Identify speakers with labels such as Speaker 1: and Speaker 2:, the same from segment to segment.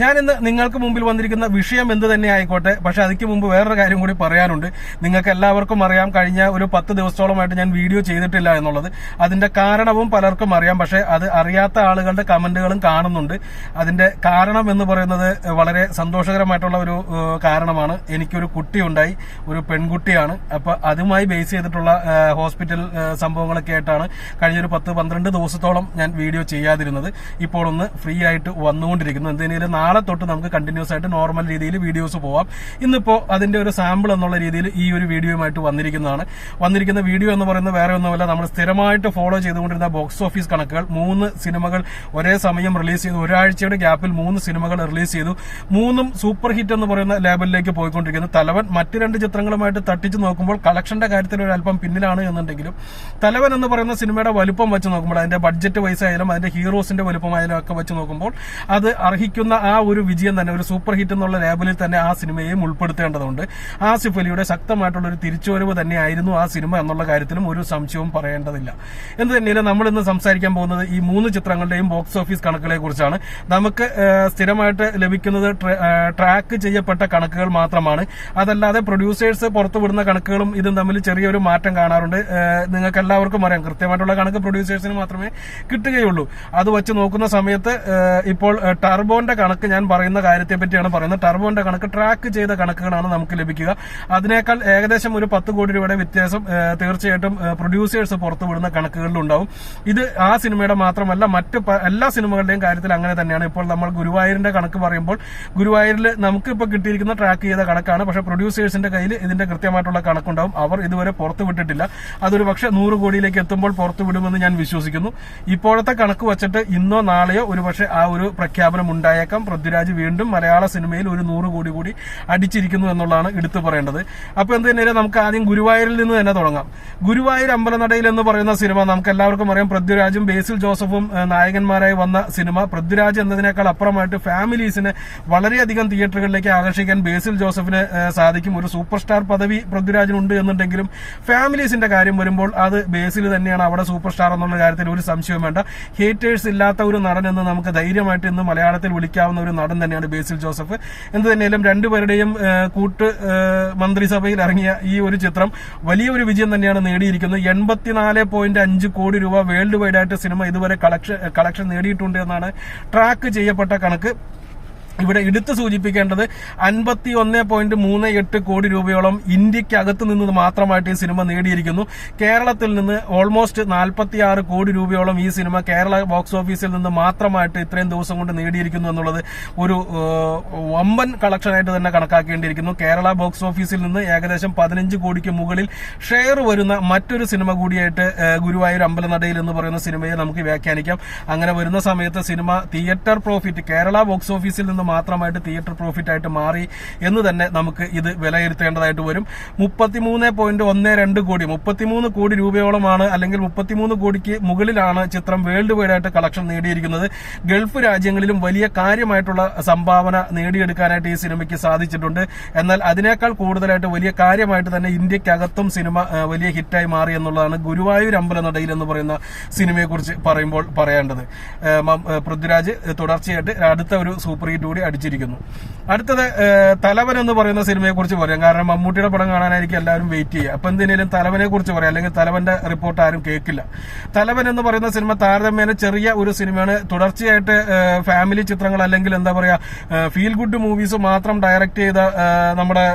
Speaker 1: ഞാൻ ഇന്ന് നിങ്ങൾക്ക് മുമ്പിൽ വന്നിരിക്കുന്ന വിഷയം എന്ത് തന്നെ ആയിക്കോട്ടെ പക്ഷെ അതിക്ക് മുമ്പ് വേറൊരു കാര്യം കൂടി പറയാനുണ്ട്. നിങ്ങൾക്ക് എല്ലാവർക്കും അറിയാം കഴിഞ്ഞ ഒരു പത്ത് ദിവസത്തോളമായിട്ട് ഞാൻ വീഡിയോ ചെയ്തിട്ടില്ല എന്നുള്ളത്. അതിന്റെ കാരണവും പലർക്കും അറിയാം പക്ഷെ അത് അറിയാത്ത ആളുകളുടെ കമന്റുകളും കാണുന്നുണ്ട്. അതിന്റെ കാരണം എന്ന് പറയുന്നത് വളരെ സന്തോഷകരമായിട്ടുള്ള ഒരു കാരണമാണ്. എനിക്കൊരു കുട്ടിയുണ്ടായി ഒരു പെൺകുട്ടിയാണ്. അപ്പൊ അതുമായി ബേസ് ചെയ്തിട്ടുള്ള ഹോസ്പിറ്റൽ സംഭവങ്ങളൊക്കെ ആയിട്ടാണ് കഴിഞ്ഞൊരു പത്ത് പന്ത്രണ്ട് ദിവസത്തോളം ഞാൻ വീഡിയോ ചെയ്യാതിരുന്നത്. ഇപ്പോൾ ഒന്ന് ഫ്രീ ആയിട്ട് വന്നുകൊണ്ടിരിക്കുന്നു. എന്തിനേലും നാളെ തൊട്ട് നമുക്ക് കണ്ടിന്യൂസ് ആയിട്ട് നോർമൽ രീതിയിൽ വീഡിയോസ് പോവാം. ഇന്നിപ്പോ അതിന്റെ ഒരു സാമ്പിൾ എന്നുള്ള രീതിയിൽ ഈ ഒരു വീഡിയോയുമായിട്ട് വന്നിരിക്കുന്നതാണ്. വന്നിരിക്കുന്ന വീഡിയോ എന്ന് പറയുന്നത് വേറെ ഒന്നുമല്ല നമ്മൾ സ്ഥിരമായിട്ട് ഫോളോ ചെയ്തുകൊണ്ടിരുന്ന ബോക്സ് ഓഫീസ് കണക്കുകൾ. മൂന്ന് സിനിമകൾ ഒരേ സമയം റിലീസ് ചെയ്തു. ഒരാഴ്ചയുടെ ഗ്യാപ്പിൽ മൂന്ന് സിനിമകൾ റിലീസ് ചെയ്തു. മൂന്നും സൂപ്പർ ഹിറ്റ് എന്ന് പറയുന്ന ലേബലിലേക്ക് പോയിക്കൊണ്ടിരിക്കുന്നു. തലവൻ മറ്റ് രണ്ട് ചിത്രങ്ങളുമായിട്ട് തട്ടിച്ച് നോക്കുമ്പോൾ കളക്ഷന്റെ കാര്യത്തിൽ ഒരു അല്പം പിന്നിലാണ് എന്നുണ്ടെങ്കിലും തലവൻ എന്ന് പറയുന്ന സിനിമയുടെ വലുപ്പം വെച്ച് നോക്കുമ്പോൾ അതിന്റെ ബഡ്ജറ്റ് വൈസ് ആയാലും അതിന്റെ ഹീറോസിന്റെ വലുപ്പമായാലും ഒക്കെ വെച്ച് നോക്കുമ്പോൾ അത് അർഹിക്കുന്ന ആ ഒരു വിജയം തന്നെ ഒരു സൂപ്പർ ഹിറ്റ് എന്നുള്ള ലേബലിൽ തന്നെ ആ സിനിമയെയും ഉൾപ്പെടുത്തേണ്ടതുണ്ട്. ആസിഫ് അലിയുടെ ശക്തമായിട്ടുള്ള ഒരു തിരിച്ചുവരവ് തന്നെയായിരുന്നു ആ സിനിമ എന്നുള്ള കാര്യത്തിലും ഒരു സംശയവും പറയേണ്ടതില്ല. എന്ന് തന്നെയാലും നമ്മൾ ഇന്ന് സംസാരിക്കാൻ പോകുന്നത് ഈ മൂന്ന് ചിത്രങ്ങളുടെയും ബോക്സ് ഓഫീസ് കണക്കുകളെ കുറിച്ചാണ്. നമുക്ക് സ്ഥിരമായിട്ട് ലഭിക്കുന്നത് ട്രാക്ക് ചെയ്യപ്പെട്ട കണക്കുകൾ മാത്രമാണ്. അതല്ലാതെ പ്രൊഡ്യൂസേഴ്സ് പുറത്തുവിടുന്ന കണക്കുകളും ഇതും തമ്മിൽ ചെറിയൊരു മാറ്റം കാണാറുണ്ട്. നിങ്ങൾക്ക് എല്ലാവർക്കും അറിയാം കൃത്യമായിട്ടുള്ള കണക്ക് പ്രൊഡ്യൂസേഴ്സിന് മാത്രമേ കിട്ടുകയുള്ളൂ. അത് വച്ച് നോക്കുന്ന സമയത്ത് ഇപ്പോൾ ടർബോന്റെ കണക്ക് ഞാൻ പറയുന്ന കാര്യത്തെ പറ്റിയാണ് പറയുന്നത്. ടർബോന്റെ കണക്ക് ട്രാക്ക് ചെയ്ത കണക്കുകളാണ് നമുക്ക് ലഭിക്കുക. അതിനേക്കാൾ ഏകദേശം ഒരു പത്ത് കോടി രൂപയുടെ വ്യത്യാസം തീർച്ചയായിട്ടും പ്രൊഡ്യൂസേഴ്സ് പുറത്തുവിടുന്ന കണക്കുകളിലുണ്ടാവും. ഇത് ആ സിനിമയുടെ മാത്രമല്ല മറ്റ് എല്ലാ സിനിമകളുടെയും കാര്യത്തിൽ അങ്ങനെ തന്നെയാണ്. ഇപ്പോൾ നമ്മൾ ഗുരുവായൂരിന്റെ കണക്ക് പറയുമ്പോൾ ഗുരുവായൂരിൽ നമുക്ക് ഇപ്പോൾ കിട്ടിയിരിക്കുന്ന ട്രാക്ക് ചെയ്ത കണക്കാണ്. പക്ഷേ പ്രൊഡ്യൂസേഴ്സിന്റെ കയ്യിൽ ഇതിന്റെ കൃത്യമായിട്ടുള്ള കണക്കുണ്ടാവും. അവർ ഇതുവരെ പുറത്തുവിട്ടിട്ടില്ല. അതൊരു പക്ഷേ നൂറ് കോടിയിലേക്ക് എത്തുമ്പോൾ പുറത്തു വിടുമെന്ന് ഞാൻ വിശ്വസിക്കുന്നു. ഇപ്പോഴത്തെ കണക്ക് വച്ചിട്ട് ഇന്നോ നാളെയോ ഒരു പക്ഷേ ആ ഒരു പ്രഖ്യാപനം ഉണ്ടായേക്കാം. പൃഥ്വിരാജ് വീണ്ടും മലയാള സിനിമയിൽ ഒരു നൂറ് കോടി കൂടി അടിച്ചിരിക്കുന്നു എന്നുള്ളതാണ് എടുത്തു പറയേണ്ടത്. അപ്പൊ എന്ത് തന്നെ നമുക്ക് ആദ്യം ഗുരുവായൂരിൽ നിന്ന് തന്നെ തുടങ്ങാം. ഗുരുവായൂർ അമ്പലനടയിൽ എന്ന് പറയുന്ന സിനിമ നമുക്ക് എല്ലാവർക്കും അറിയാം. പൃഥ്വിരാജും ബേസിൽ ജോസഫും നായകന്മാരായി വന്ന സിനിമ. പൃഥ്വിരാജ് എന്നതിനേക്കാൾ അപ്പുറമായിട്ട് ഫാമിലീസിന് വളരെയധികം തിയേറ്ററുകളിലേക്ക് ആകർഷിക്കാൻ ബേസിൽ ജോസഫിന് സാധിക്കും. ഒരു സൂപ്പർ സ്റ്റാർ പദവി പൃഥ്വിരാജിനുണ്ട് എന്നുണ്ടെങ്കിലും ഫാമിലീസിന്റെ കാര്യം വരുമ്പോൾ അത് ബേസിൽ തന്നെയാണ് അവിടെ സൂപ്പർ സ്റ്റാർ എന്നുള്ള കാര്യത്തിൽ ഒരു സംശയവും വേണ്ട. ഹേറ്റേഴ്സ് ഇല്ലാത്ത ഒരു നടൻ എന്ന് നമുക്ക് ധൈര്യമായിട്ട് ഇന്ന് മലയാളത്തിൽ വിളിക്കാവുന്ന ഒരു നടൻ തന്നെയാണ് ബേസിൽ ജോസഫ്. എന്ത് തന്നെയാലും രണ്ടുപേരുടെയും കൂട്ട് മന്ത്രിസഭയിൽ ഇറങ്ങിയ ഈ ഒരു ചിത്രം വലിയൊരു വിജയം തന്നെയാണ് നേടിയിരിക്കുന്നത്. എൺപത്തിനാല് പോയിന്റ് അഞ്ച് കോടി രൂപ വേൾഡ് വൈഡ് ആയിട്ട് സിനിമ ഇതുവരെ കളക്ഷൻ കളക്ഷൻ നേടിയിട്ടുണ്ട് എന്നാണ് ട്രാക്ക് ചെയ്യപ്പെട്ട കണക്ക്. ഇവിടെ എടുത്തു സൂചിപ്പിക്കേണ്ടത് അൻപത്തി ഒന്ന് പോയിന്റ് മൂന്ന് എട്ട് കോടി രൂപയോളം ഇന്ത്യക്കകത്ത് നിന്ന് മാത്രമായിട്ട് ഈ സിനിമ നേടിയിരിക്കുന്നു. കേരളത്തിൽ നിന്ന് ഓൾമോസ്റ്റ് നാൽപ്പത്തി ആറ് കോടി രൂപയോളം ഈ സിനിമ കേരള ബോക്സ് ഓഫീസിൽ നിന്ന് മാത്രമായിട്ട് ഇത്രയും ദിവസം കൊണ്ട് നേടിയിരിക്കുന്നു എന്നുള്ളത് ഒരു വമ്പൻ കളക്ഷനായിട്ട് തന്നെ കണക്കാക്കേണ്ടിയിരിക്കുന്നു. കേരള ബോക്സ് ഓഫീസിൽ നിന്ന് ഏകദേശം പതിനഞ്ച് കോടിക്ക് മുകളിൽ ഷെയർ വരുന്ന മറ്റൊരു സിനിമ കൂടിയായിട്ട് ഗുരുവായൂർ അമ്പലനടയിൽ എന്ന് പറയുന്ന സിനിമയെ നമുക്ക് വ്യാഖ്യാനിക്കാം. അങ്ങനെ വരുന്ന സമയത്ത് cinema theatre profit Kerala box ഓഫീസിൽ നിന്ന് മാത്രമായിട്ട് തിയേറ്റർ പ്രോഫിറ്റ് ആയിട്ട് മാറി എന്ന് തന്നെ നമുക്ക് ഇത് വിലയിരുത്തേണ്ടതായിട്ട് വരും. മുപ്പത്തിമൂന്ന് പോയിന്റ് ഒന്ന് രണ്ട് കോടി മുപ്പത്തിമൂന്ന് കോടി രൂപയോളമാണ് അല്ലെങ്കിൽ മുപ്പത്തിമൂന്ന് കോടിക്ക് മുകളിലാണ് ചിത്രം വേൾഡ് വൈഡ് ആയിട്ട് കളക്ഷൻ നേടിയിരിക്കുന്നത്. ഗൾഫ് രാജ്യങ്ങളിലും വലിയ കാര്യമായിട്ടുള്ള സംഭാവന നേടിയെടുക്കാനായിട്ട് ഈ സിനിമയ്ക്ക് സാധിച്ചിട്ടുണ്ട്. എന്നാൽ അതിനേക്കാൾ കൂടുതലായിട്ട് വലിയ കാര്യമായിട്ട് തന്നെ ഇന്ത്യക്കകത്തും സിനിമ വലിയ ഹിറ്റായി മാറി എന്നുള്ളതാണ് ഗുരുവായൂർ അമ്പലനടയിൽ എന്ന് പറയുന്ന സിനിമയെക്കുറിച്ച് പറയുമ്പോൾ പറയേണ്ടത്. പൃഥ്വിരാജ് തുടർച്ചയായിട്ട് അടുത്ത ഒരു സൂപ്പർ ഹിറ്റ് കൂടി അടിച്ചിരിക്കുന്നു. അടുത്തത് തലവൻ എന്ന് പറയുന്ന സിനിമയെ കുറിച്ച് പറയാം. കാരണം മമ്മൂട്ടിയുടെ പടം കാണാനായിരിക്കും എല്ലാവരും വെയിറ്റ് ചെയ്യുക. അപ്പൊ എന്തിനേലും തലവനെ കുറിച്ച് പറയാം. അല്ലെങ്കിൽ തലവന്റെ റിപ്പോർട്ട് ആരും കേൾക്കില്ല. തലവൻ എന്ന് പറയുന്ന സിനിമ താരതമ്യേന ചെറിയ ഒരു സിനിമയാണ്. തുടർച്ചയായിട്ട് ഫാമിലി ചിത്രങ്ങൾ അല്ലെങ്കിൽ എന്താ പറയാ ഫീൽ ഗുഡ് മൂവീസ് മാത്രം ഡയറക്ട് ചെയ്ത നമ്മുടെ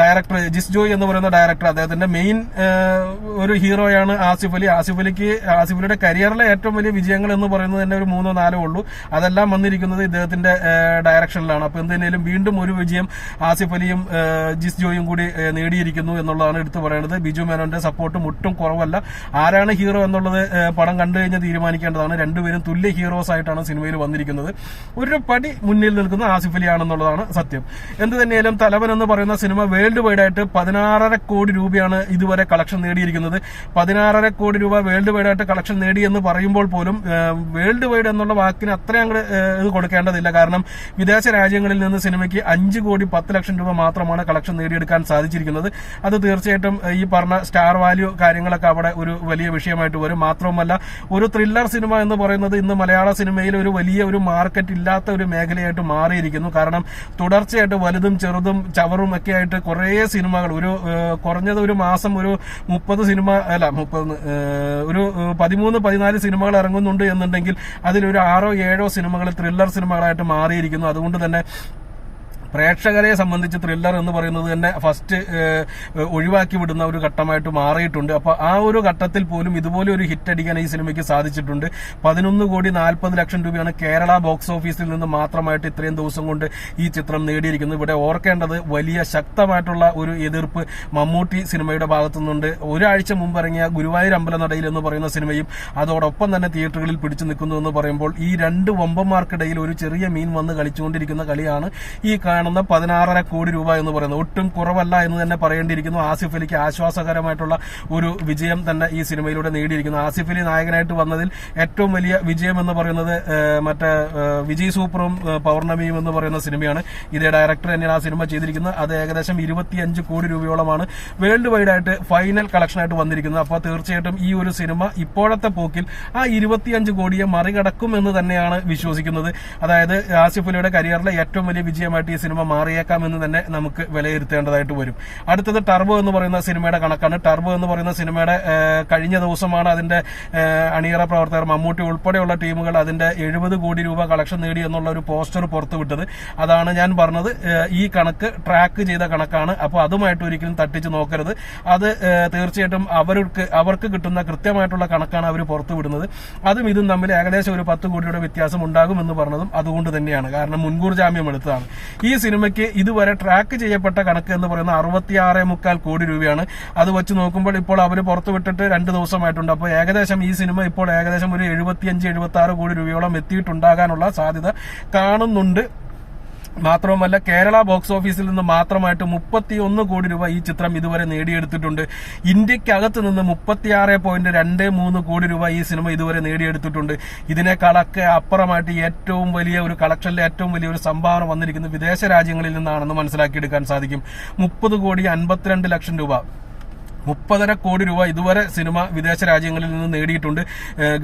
Speaker 1: ഡയറക്ടർ ജിസ് ജോയ് എന്ന് പറയുന്ന ഡയറക്ടർ അദ്ദേഹത്തിന്റെ മെയിൻ ഒരു ഹീറോയാണ് ആസിഫ് അലി. ആസിഫ് അലിക്ക് ആസിഫ് അലിയുടെ കരിയറിലെ ഏറ്റവും വലിയ വിജയങ്ങൾ എന്ന് പറയുന്നത് തന്നെ ഒരു മൂന്നോ നാലോ ഉള്ളൂ. അതെല്ലാം വന്നിരിക്കുന്നത് ഇദ്ദേഹത്തിന്റെ ഡയറക്ഷനിലാണ് അപ്പൊ എന്തിനേലും വീണ്ടും ഒരു വിജയം ആസിഫ് അലിയും ജിസ് ജോയും കൂടി നേടിയിരിക്കുന്നു എന്നുള്ളതാണ് എടുത്തു പറയുന്നത് ബിജു മേനോന്റെ സപ്പോർട്ടും ഒട്ടും കുറവല്ല. ആരാണ് ഹീറോ എന്നുള്ളത് പടം കണ്ടു കഴിഞ്ഞാൽ തീരുമാനിക്കേണ്ടതാണ്. രണ്ടുപേരും തുല്യ ഹീറോസ് ആയിട്ടാണ് സിനിമയിൽ വന്നിരിക്കുന്നത്. ഒരു പടി മുന്നിൽ നിൽക്കുന്ന ആസിഫ് അലി ആണെന്നുള്ളതാണ് സത്യം. എന്ത് തന്നെയാലും തലവൻ എന്ന് പറയുന്ന സിനിമ വേൾഡ് വൈഡ് ആയിട്ട് പതിനാറര കോടി രൂപയാണ് ഇതുവരെ കളക്ഷൻ നേടിയിരിക്കുന്നത്. പതിനാറര കോടി രൂപ വേൾഡ് വൈഡ് ആയിട്ട് കളക്ഷൻ നേടി എന്ന് പറയുമ്പോൾ പോലും വേൾഡ് വൈഡ് എന്നുള്ള വാക്കിന് അത്രയും അങ്ങോട്ട് ഇത് കൊടുക്കേണ്ടതില്ല. കാരണം കാരണം വിദേശ രാജ്യങ്ങളിൽ നിന്ന് സിനിമയ്ക്ക് അഞ്ച് കോടി പത്ത് ലക്ഷം രൂപ മാത്രമാണ് കളക്ഷൻ നേടിയെടുക്കാൻ സാധിച്ചിരിക്കുന്നത്. അത് തീർച്ചയായിട്ടും ഈ പറഞ്ഞ സ്റ്റാർ വാല്യൂ കാര്യങ്ങളൊക്കെ അവിടെ ഒരു വലിയ വിഷയമായിട്ട് വരും. മാത്രവുമല്ല ഒരു ത്രില്ലർ സിനിമ എന്ന് പറയുന്നത് ഇന്ന് മലയാള സിനിമയിൽ ഒരു വലിയ ഒരു മാർക്കറ്റ് ഇല്ലാത്ത ഒരു മേഖലയായിട്ട് മാറിയിരിക്കുന്നു. കാരണം തുടർച്ചയായിട്ട് വലുതും ചെറുതും ചവറും ഒക്കെ ആയിട്ട് കുറേ സിനിമകൾ ഒരു കുറഞ്ഞത് ഒരു മാസം ഒരു മുപ്പത് സിനിമ അല്ല മുപ്പത് ഒരു പതിമൂന്ന് പതിനാല് സിനിമകൾ ഇറങ്ങുന്നുണ്ട് എന്നുണ്ടെങ്കിൽ അതിലൊരു ആറോ ഏഴോ സിനിമകൾ ത്രില്ലർ സിനിമകളായിട്ട് മാറിയിരിക്കുന്നു. അതുകൊണ്ട് തന്നെ പ്രേക്ഷകരെ സംബന്ധിച്ച് ത്രില്ലർ എന്ന് പറയുന്നത് തന്നെ ഫസ്റ്റ് ഒഴിവാക്കി വിടുന്ന ഒരു ഘട്ടമായിട്ട് മാറിയിട്ടുണ്ട്. അപ്പൊ ആ ഒരു ഘട്ടത്തിൽ പോലും ഇതുപോലെ ഒരു ഹിറ്റ് അടിക്കാൻ ഈ സിനിമയ്ക്ക് സാധിച്ചിട്ടുണ്ട്. പതിനൊന്ന് കോടി നാൽപ്പത് ലക്ഷം രൂപയാണ് കേരള ബോക്സ് ഓഫീസിൽ നിന്ന് മാത്രമായിട്ട് ഇത്രയും ദിവസം കൊണ്ട് ഈ ചിത്രം നേടിയിരിക്കുന്നത്. ഇവിടെ ഓർക്കേണ്ടത് വലിയ ശക്തമായിട്ടുള്ള ഒരു എതിർപ്പ് മമ്മൂട്ടി സിനിമയുടെ ഭാഗത്തുനിന്നുണ്ട്. ഒരാഴ്ച മുമ്പ് ഇറങ്ങിയ ഗുരുവായൂർ അമ്പലനടയിൽ എന്ന് പറയുന്ന സിനിമയും അതോടൊപ്പം തന്നെ തിയേറ്ററുകളിൽ പിടിച്ചു നിൽക്കുന്നു എന്ന് പറയുമ്പോൾ ഈ രണ്ട് വമ്പന്മാർക്കിടയിൽ ഒരു ചെറിയ മീൻ വന്ന് കളിച്ചുകൊണ്ടിരിക്കുന്ന കളിയാണ് ഈ കാണുന്ന പതിനാറര കോടി രൂപ എന്ന് പറയുന്നത് ഒട്ടും കുറവല്ല എന്ന് തന്നെ പറയേണ്ടിയിരിക്കുന്നു. ആസിഫ് അലിക്ക് ആശ്വാസകരമായിട്ടുള്ള ഒരു വിജയം തന്നെ ഈ സിനിമയിലൂടെ നേടിയിരിക്കുന്നു. ആസിഫ് അലി നായകനായിട്ട് വന്നതിൽ ഏറ്റവും വലിയ വിജയം എന്ന് പറയുന്നത് മറ്റേ വിജയ് സൂപ്പറും പൗർണമിയും എന്ന് പറയുന്ന സിനിമയാണ്. ഇതേ ഡയറക്ടർ തന്നെയാണ് ആ സിനിമ ചെയ്തിരിക്കുന്നത്. അത് ഏകദേശം ഇരുപത്തിയഞ്ച് കോടി രൂപയോളമാണ് വേൾഡ് വൈഡ് ആയിട്ട് ഫൈനൽ കളക്ഷനായിട്ട് വന്നിരിക്കുന്നത്. അപ്പോൾ തീർച്ചയായിട്ടും ഈ ഒരു സിനിമ ഇപ്പോഴത്തെ പോക്കിൽ ആ ഇരുപത്തിയഞ്ച് കോടിയെ മറികടക്കും എന്ന് തന്നെയാണ് വിശ്വസിക്കുന്നത്. അതായത് ആസിഫ് അലിയുടെ കരിയറിലെ ഏറ്റവും വലിയ വിജയമായിട്ട് ഈ മാറിയേക്കാം എന്ന് തന്നെ നമുക്ക് വിലയിരുത്തേണ്ടതായിട്ട് വരും. അടുത്തത് ടർബോ എന്ന് പറയുന്ന സിനിമയുടെ കണക്കാണ്. ടർബോ എന്ന് പറയുന്ന സിനിമയുടെ കഴിഞ്ഞ ദിവസമാണ് അതിന്റെ അണിയറ പ്രവർത്തകർ മമ്മൂട്ടി ഉൾപ്പെടെയുള്ള ടീമുകൾ അതിന്റെ എഴുപത് കോടി രൂപ കളക്ഷൻ നേടി എന്നുള്ള ഒരു പോസ്റ്റർ പുറത്തുവിട്ടത്. അതാണ് ഞാൻ പറഞ്ഞത്. ഈ കണക്ക് ട്രാക്ക് ചെയ്ത കണക്കാണ്. അപ്പോൾ അതുമായിട്ട് ഒരിക്കലും തട്ടിച്ച് നോക്കരുത്. അത് തീർച്ചയായിട്ടും അവർക്ക് അവർക്ക് കിട്ടുന്ന കൃത്യമായിട്ടുള്ള കണക്കാണ് അവർ പുറത്തുവിടുന്നത്. അതും ഇതും തമ്മിൽ ഏകദേശം ഒരു പത്ത് കോടിയുടെ വ്യത്യാസം ഉണ്ടാകും എന്ന് പറഞ്ഞതും അതുകൊണ്ട് തന്നെയാണ്. കാരണം മുൻകൂർ ജാമ്യം എടുത്തതാണ്. ഈ സിനിമയ്ക്ക് ഇതുവരെ ട്രാക്ക് ചെയ്യപ്പെട്ട കണക്ക് എന്ന് പറയുന്നത് അറുപത്തിയാറ് മുക്കാൽ കോടി രൂപയാണ്. അത് വെച്ച് നോക്കുമ്പോൾ ഇപ്പോൾ അവർ പുറത്തുവിട്ടിട്ട് രണ്ട് ദിവസമായിട്ടുണ്ട്. അപ്പോൾ ഏകദേശം ഈ സിനിമ ഇപ്പോൾ ഏകദേശം ഒരു എഴുപത്തിയഞ്ച് എഴുപത്തി ആറ് കോടി രൂപയോളം എത്തിയിട്ടുണ്ടാകാനുള്ള സാധ്യത കാണുന്നുണ്ട്. മാത്രവുമല്ല കേരള ബോക്സ് ഓഫീസിൽ നിന്ന് മാത്രമായിട്ട് മുപ്പത്തി ഒന്ന് കോടി രൂപ ഈ ചിത്രം ഇതുവരെ നേടിയെടുത്തിട്ടുണ്ട്. ഇന്ത്യക്കകത്ത് നിന്ന് മുപ്പത്തിയാറ് പോയിന്റ് രണ്ട് മൂന്ന് കോടി രൂപ ഈ സിനിമ ഇതുവരെ നേടിയെടുത്തിട്ടുണ്ട്. ഇതിനേക്കാളൊക്കെ അപ്പുറമായിട്ട് ഏറ്റവും വലിയ ഒരു കളക്ഷനിലെ ഏറ്റവും വലിയ ഒരു സംഭാവന വന്നിരിക്കുന്നത് വിദേശ രാജ്യങ്ങളിൽ നിന്നാണെന്ന് മനസ്സിലാക്കിയെടുക്കാൻ സാധിക്കും. മുപ്പത് കോടി അൻപത്തിരണ്ട് ലക്ഷം രൂപ. മുപ്പതര കോടി രൂപ ഇതുവരെ സിനിമ വിദേശ രാജ്യങ്ങളിൽ നിന്ന് നേടിയിട്ടുണ്ട്.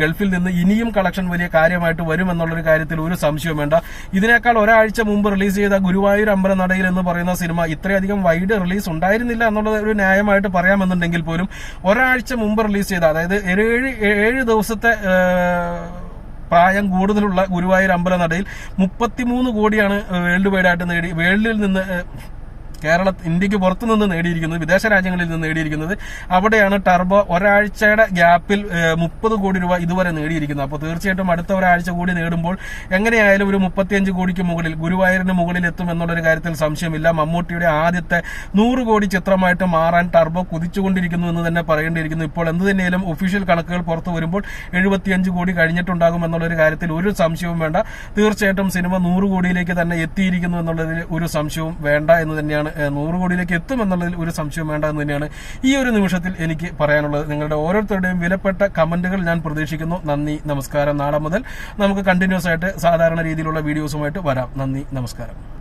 Speaker 1: ഗൾഫിൽ നിന്ന് ഇനിയും കളക്ഷൻ വലിയ കാര്യമായിട്ട് വരുമെന്നുള്ളൊരു കാര്യത്തിൽ ഒരു സംശയവും വേണ്ട. ഇതിനേക്കാൾ ഒരാഴ്ച മുമ്പ് റിലീസ് ചെയ്ത ഗുരുവായൂർ അമ്പലനടയിൽ എന്ന് പറയുന്ന സിനിമ ഇത്രയധികം വൈഡ് റിലീസ് ഉണ്ടായിരുന്നില്ല എന്നുള്ളത് ഒരു ന്യായമായിട്ട് പറയാമെന്നുണ്ടെങ്കിൽ പോലും ഒരാഴ്ച മുമ്പ് റിലീസ് ചെയ്ത അതായത് ഏഴ് ഏഴ് ദിവസത്തെ പ്രായം കൂടുതലുള്ള ഗുരുവായൂർ അമ്പലനടയിൽ മുപ്പത്തിമൂന്ന് കോടിയാണ് വേൾഡ് വൈഡായിട്ട് നേടി വേൾഡിൽ നിന്ന് കേരള ഇന്ത്യയ്ക്ക് പുറത്തുനിന്ന് നേടിയിരിക്കുന്നത് വിദേശ രാജ്യങ്ങളിൽ നിന്ന് നേടിയിരിക്കുന്നത് അവിടെയാണ് ടർബോ ഒരാഴ്ചയുടെ ഗ്യാപ്പിൽ മുപ്പത് കോടി രൂപ ഇതുവരെ നേടിയിരിക്കുന്നത്. അപ്പോൾ തീർച്ചയായിട്ടും അടുത്ത ഒരാഴ്ച കൂടി നേടുമ്പോൾ എങ്ങനെയായാലും ഒരു മുപ്പത്തിയഞ്ച് കോടിക്ക് മുകളിൽ ഗുരുവായൂരിന് മുകളിൽ എത്തും എന്നുള്ളൊരു കാര്യത്തിൽ സംശയമില്ല. മമ്മൂട്ടിയുടെ ആദ്യത്തെ നൂറ് കോടി ചിത്രമായിട്ട് മാറാൻ ടർബോ കുതിച്ചുകൊണ്ടിരിക്കുന്നു എന്ന് തന്നെ പറയേണ്ടിയിരിക്കുന്നു. ഇപ്പോൾ എന്ത് തന്നെയാലും ഒഫീഷ്യൽ കണക്കുകൾ പുറത്തു വരുമ്പോൾ എഴുപത്തിയഞ്ച് കോടി കഴിഞ്ഞിട്ടുണ്ടാകും എന്നുള്ളൊരു കാര്യത്തിൽ ഒരു സംശയവും വേണ്ട. തീർച്ചയായിട്ടും സിനിമ നൂറ് കോടിയിലേക്ക് തന്നെ എത്തിയിരിക്കുന്നു എന്നുള്ളതിൽ ഒരു സംശയവും വേണ്ട എന്ന് തന്നെയാണ് ഏഹ്, നൂറ് കോടിയിലേക്ക് എത്തും എന്നുള്ളതിൽ ഒരു സംശയം വേണ്ട എന്ന് തന്നെയാണ് ഈ ഒരു നിമിഷത്തിൽ എനിക്ക് പറയാനുള്ളത്. നിങ്ങളുടെ ഓരോരുത്തരുടെയും വിലപ്പെട്ട കമന്റുകൾ ഞാൻ പ്രതീക്ഷിക്കുന്നു. നന്ദി നമസ്കാരം. നാളെ മുതൽ നമുക്ക് കണ്ടിന്യൂസ് ആയിട്ട് സാധാരണ രീതിയിലുള്ള വീഡിയോസുമായിട്ട് വരാം. നന്ദി നമസ്കാരം.